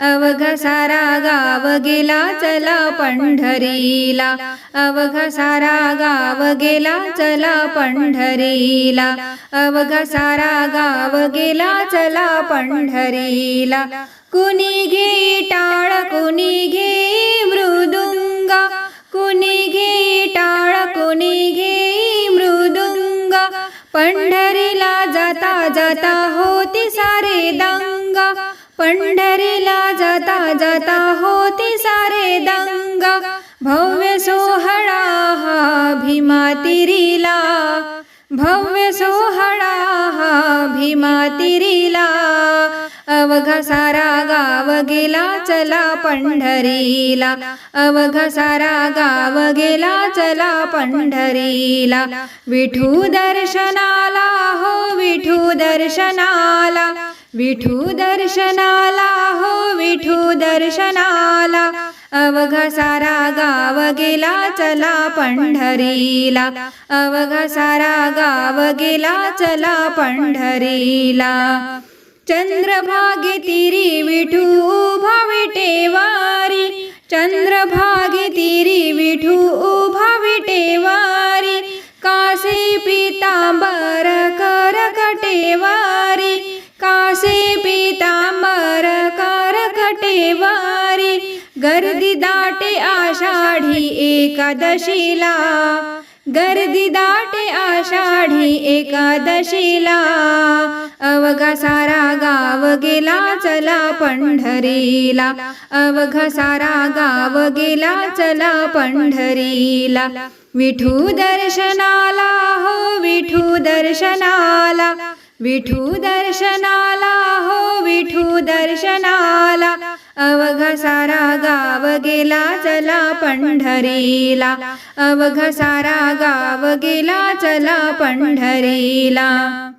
अवघा सारा गाव गेला चला पंढरीला. अवघा सारा गाव गेला चला पंढरीला. अवघा सारा गाव गेला चला पंढरीला. कुणी घे टाळ कुणी घे मृदुंगा. कुणी घे टाळ कुणी घे मृदुंगा. पंढरीला जाता जाता होती सारे दंगा. पंढरीला जाता जाता होती सारे दंग. भव्य सोहळा हा भीमा तिरीला भव्य सोहळा हा भीमा तिरीला अवघा सारा गाव गेला चला पंढरीला. अवघा सारा गाव गेला चला पंढरीला. विठू दर्शनाला हो विठू दर्शनाला. विठू दर्शनाला हो विठू दर्शनाला. अवघा सारा गाव गेला चला पंढरीला. अवघा सारा गाव गेला चला पंढरीला. चंद्रभागे तिरी विठू उभा विटेवारी. चंद्रभागे तिरी विठू कटेवारी गर्दी दाटे आषाढी एकादशीला. गर्दी दाटे आषाढी एकादशीला. अवघा सारा गाव गेला चला पंढरीला. अवघा सारा गाव गेला चला पंढरीला. विठू दर्शनाला हो विठू दर्शनाला. विठू दर्शनाला हो विठू दर्शनाला अवघा सारा गाव गेला चला पंढरीला. अवघ सारा गाव गेला चला पंढरीला.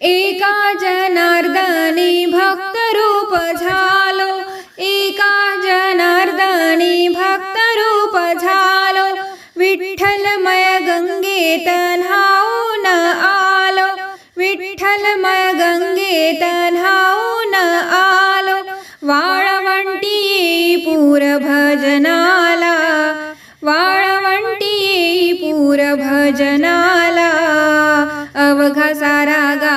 एका जनार्दनी भक्त रूप झालो. एका जनार्दनी भक्त रूप झालो. विठ्ठलमय गंगेत न्हाऊन आलो. विठ्ठलमय गंगेत न्हाऊन पूर भजनाला वाळवंटी पूर भजनाला अवघा सारा गा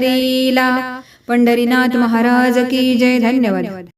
पंढरीला. पंढरीनाथ महाराज की जय. धन्यवाद.